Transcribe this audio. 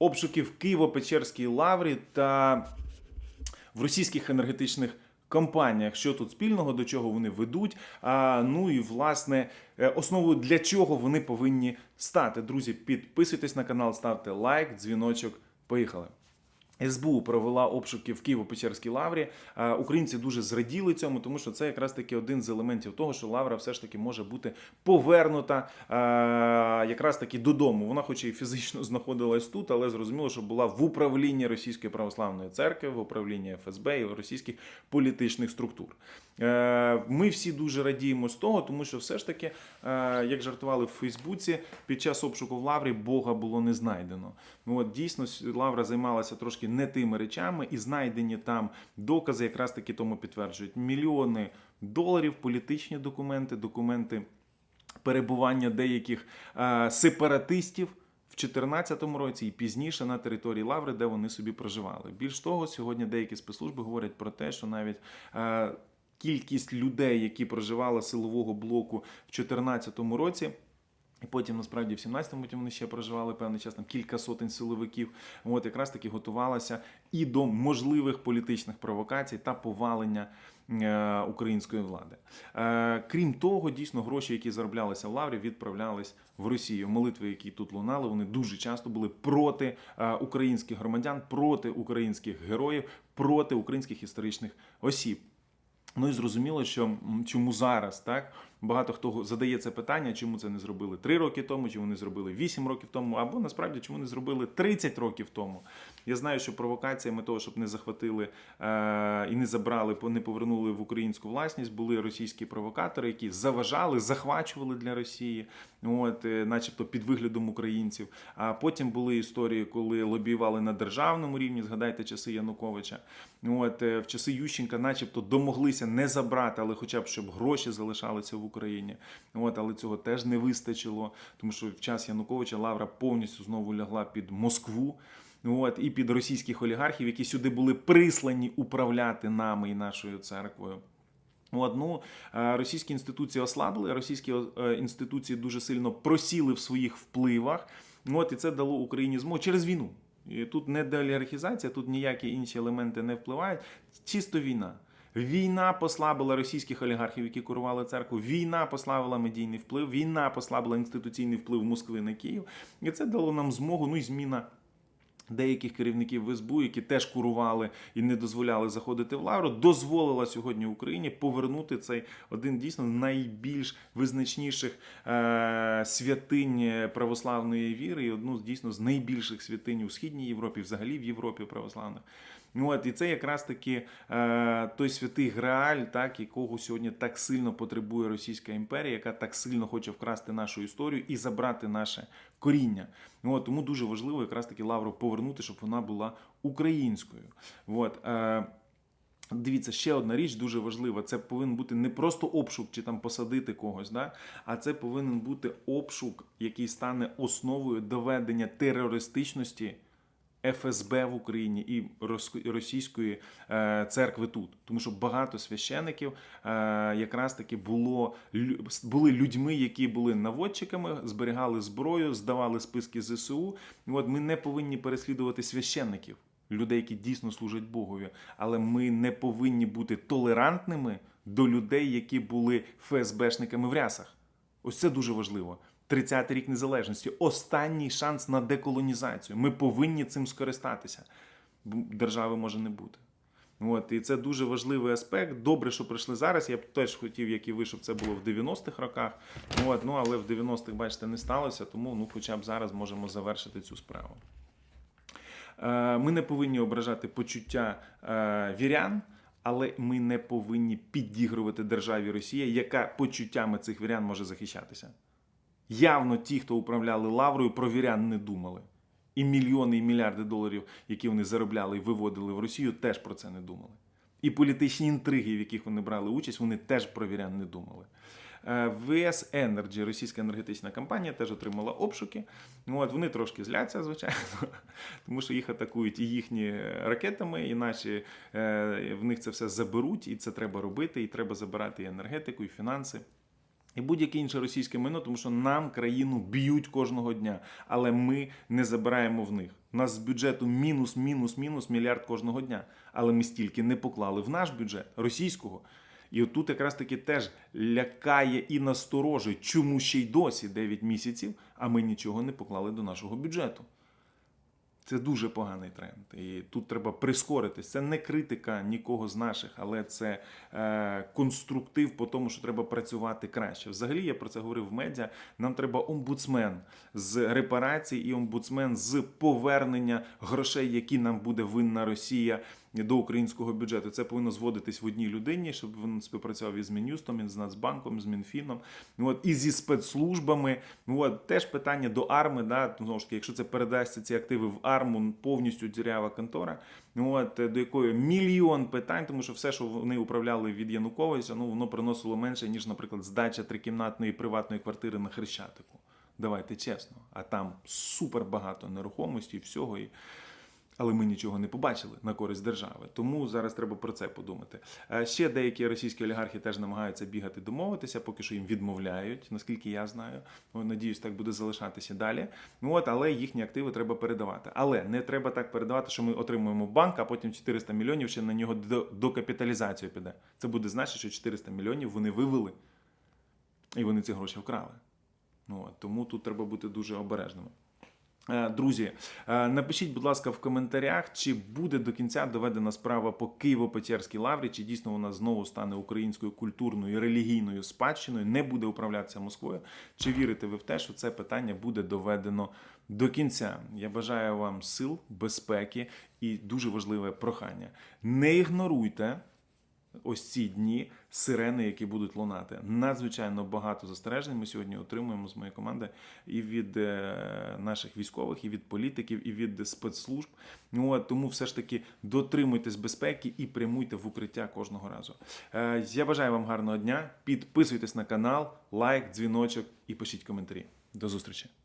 обшуків в Києво-Печерській лаврі та в російських енергетичних компаніях. Що тут спільного, до чого вони ведуть? А, ну і власне е, основою для чого вони повинні стати. Друзі, підписуйтесь на канал, ставте лайк, дзвіночок. Поїхали. СБУ провела обшуки в Києво-Печерській лаврі. Українці дуже зраділи цьому, тому що це якраз таки один з елементів того, що лавра все ж таки може бути повернута якраз таки додому. Вона, хоч і фізично знаходилась тут, але зрозуміло, що була в управлінні Російської православної церкви, в управлінні ФСБ і російських політичних структур. Е, Ми всі дуже радіємо з того, тому що все ж таки, е, як жартували в Фейсбуці, під час обшуку в лаврі Бога було не знайдено. Ну от дійсно лавра займалася трошки не тими речами, і знайдені там докази якраз таки тому підтверджують мільйони доларів, політичні документи, документи перебування деяких е, сепаратистів. В 2014 році і пізніше на території Лаври, де вони собі проживали. Більш того, сьогодні деякі спецслужби говорять про те, що навіть е, кількість людей, які проживали силового блоку в 2014 році. І потім насправді в 17-му потім вони ще проживали певний час, там кілька сотень силовиків. От якраз таки готувалася і до можливих політичних провокацій та повалення е, української влади. Е, крім того, дійсно гроші, які зароблялися в лаврі, відправлялись в Росію. Молитви, які тут лунали, вони дуже часто були проти е, українських громадян, проти українських героїв, проти українських історичних осіб. Ну і зрозуміло, що чому зараз так багато хто задає це питання, чому це не зробили 3 роки тому, чому не зробили 8 років тому, або насправді чому не зробили 30 років тому. Я знаю, що провокаціями того, щоб не захватили е- і не забрали, не повернули в українську власність, були російські провокатори, які заважали, захвачували для Росії, от, е, начебто під виглядом українців. А потім були історії, коли лобіювали на державному рівні. Згадайте часи Януковича. От е, в часи Ющенка, начебто, домоглися не забрати, але хоча б щоб гроші залишалися в Україні. От, але цього теж не вистачило, тому що в час Януковича Лавра повністю знову лягла під Москву. От, і під російських олігархів, які сюди були прислані управляти нами і нашою церквою. От, ну, е, російські інституції ослабли, російські е, інституції дуже сильно просіли в своїх впливах. От, і це дало Україні змогу через війну. І тут не деолігархізація, тут ніякі інші елементи не впливають. Чисто війна. Війна послабила російських олігархів, які керували церкву. Війна послабила медійний вплив, війна послабила інституційний вплив Москви на Київ. І це дало нам змогу, ну і зміна деяких керівників в які теж курували і не дозволяли заходити в лавру, дозволила сьогодні Україні повернути цей один дійсно найбільш визначніших е- святинь православної віри, і одну з дійсно з найбільших святинь у східній Європі, взагалі в Європі православних. Ну, От, і це якраз таки е, той святий Грааль, так, якого сьогодні так сильно потребує Російська імперія, яка так сильно хоче вкрасти нашу історію і забрати наше коріння. Ну, От, тому дуже важливо якраз таки лавру повернути, щоб вона була українською. От, е, Дивіться, ще одна річ дуже важлива. Це повинен бути не просто обшук чи там посадити когось, да? а це повинен бути обшук, який стане основою доведення терористичності. ФСБ в Україні і рос- російської е, церкви тут, тому що багато священиків е, якраз таки було були людьми, які були наводчиками, зберігали зброю, здавали списки ЗСУ. От ми не повинні переслідувати священників, людей, які дійсно служать Богові, але ми не повинні бути толерантними до людей, які були ФСБшниками в рясах. Ось це дуже важливо. 30-й рік незалежності, останній шанс на деколонізацію. Ми повинні цим скористатися. Держави може не бути. От, і це дуже важливий аспект. Добре, що прийшли зараз. Я б теж хотів, як і ви, щоб це було в 90-х роках. От, ну, але в 90-х, бачите, не сталося, тому ну, хоча б зараз можемо завершити цю справу. Е, Ми не повинні ображати почуття е, вірян, але ми не повинні підігрувати державі Росія, яка почуттями цих вірян може захищатися. Явно ті, хто управляли лаврою, про вірян не думали. І мільйони і мільярди доларів, які вони заробляли і виводили в Росію, теж про це не думали. І політичні інтриги, в яких вони брали участь, вони теж про вірян не думали. Е, ВС Energy, російська енергетична компанія, теж отримала обшуки. Ну, От, вони трошки зляться, звичайно, тому що їх атакують і їхні ракетами, і наші е, в них це все заберуть, і це треба робити, і треба забирати і енергетику, і фінанси. І будь-яке інше російське майно, тому що нам країну б'ють кожного дня, але ми не забираємо в них. У нас з бюджету мінус, мінус, мінус мільярд кожного дня. Але ми стільки не поклали в наш бюджет російського. І отут якраз таки теж лякає і насторожує, чому ще й досі 9 місяців, а ми нічого не поклали до нашого бюджету. Це дуже поганий тренд. І тут треба прискоритись. Це не критика нікого з наших, але це е, конструктив по тому, що треба працювати краще. Взагалі, я про це говорив в медіа. Нам треба омбудсмен з репарацій і омбудсмен з повернення грошей, які нам буде винна Росія до українського бюджету. Це повинно зводитись в одній людині, щоб він співпрацював із Мінюстом, із Нацбанком, з Мінфіном, от, і зі спецслужбами. Ну, от, теж питання до арми, да, знову ж таки, якщо це передасться ці активи в арму, повністю дірява контора, ну, от, до якої мільйон питань, тому що все, що вони управляли від Януковича, ну, воно приносило менше, ніж, наприклад, здача трикімнатної приватної квартири на Хрещатику. Давайте чесно. А там супер багато нерухомості і всього. І... Але ми нічого не побачили на користь держави. Тому зараз треба про це подумати. Е, Ще деякі російські олігархи теж намагаються бігати домовитися, поки що їм відмовляють, наскільки я знаю. Надіюсь, так буде залишатися далі. Ну от, але їхні активи треба передавати. Але не треба так передавати, що ми отримуємо банк, а потім 400 мільйонів ще на нього до- докапіталізацію піде. Це буде значити, що 400 мільйонів вони вивели, і вони ці гроші вкрали. Ну, тому тут треба бути дуже обережними. Е, Друзі, е, напишіть, будь ласка, в коментарях, чи буде до кінця доведена справа по Києво-Печерській лаврі, чи дійсно вона знову стане українською культурною і релігійною спадщиною, не буде управлятися Москвою. Чи вірите ви в те, що це питання буде доведено до кінця? Я бажаю вам сил, безпеки і дуже важливе прохання. Не ігноруйте ось ці дні сирени, які будуть лунати. Надзвичайно багато застережень ми сьогодні отримуємо з моєї команди і від е, наших військових, і від політиків, і від спецслужб. Ну, тому все ж таки дотримуйтесь безпеки і прямуйте в укриття кожного разу. Е, я бажаю вам гарного дня. Підписуйтесь на канал, лайк, дзвіночок і пишіть коментарі. До зустрічі!